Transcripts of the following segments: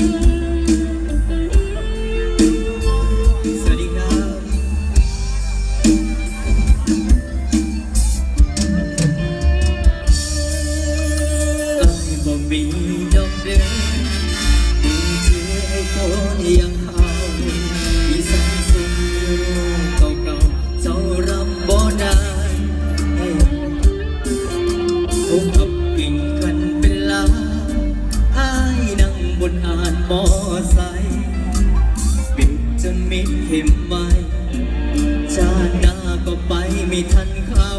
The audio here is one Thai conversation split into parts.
สวัสไอ้บ่มีดอกเดือนดีเจอคนยังเาอีสานสุเก่าๆเจ้ารับบ่นาน มอไซค์ปิดจะมิดเห็นไหมจาติหน้าก็ไปไม่ทันเขา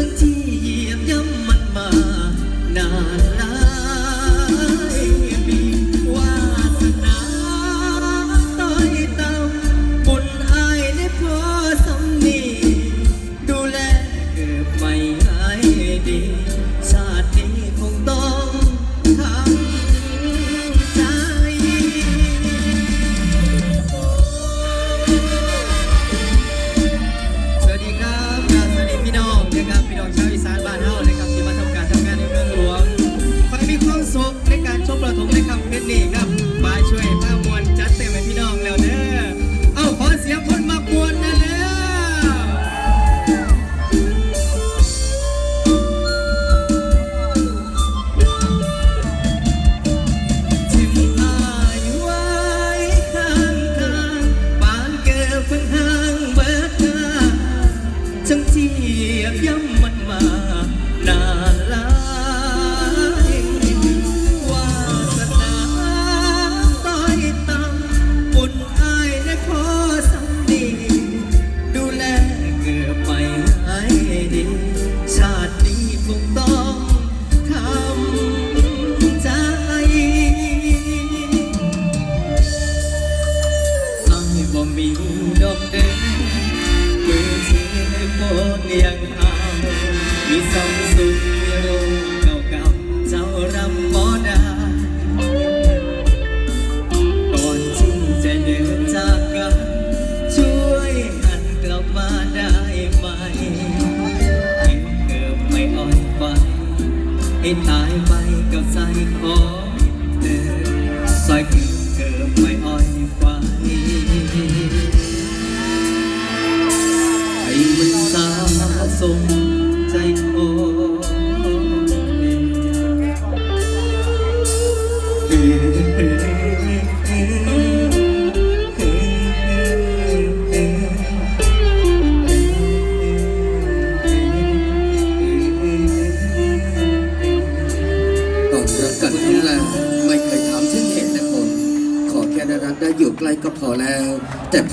sentir. จังเจียบย้ำมันมานา มีควมสุขมีโรคเก่าๆเจ้ารำมอดาก่อนที่จะเดินจากกัน ช่วยหันกลับมาได้ไหมเก็บเไม่อ่อนไหให้ตาย แบบนี้แหละ ไม่เคยทำเช่นเหตุและผล ขอแค่ได้รักได้อยู่ใกล้ก็พอแล้ว แต่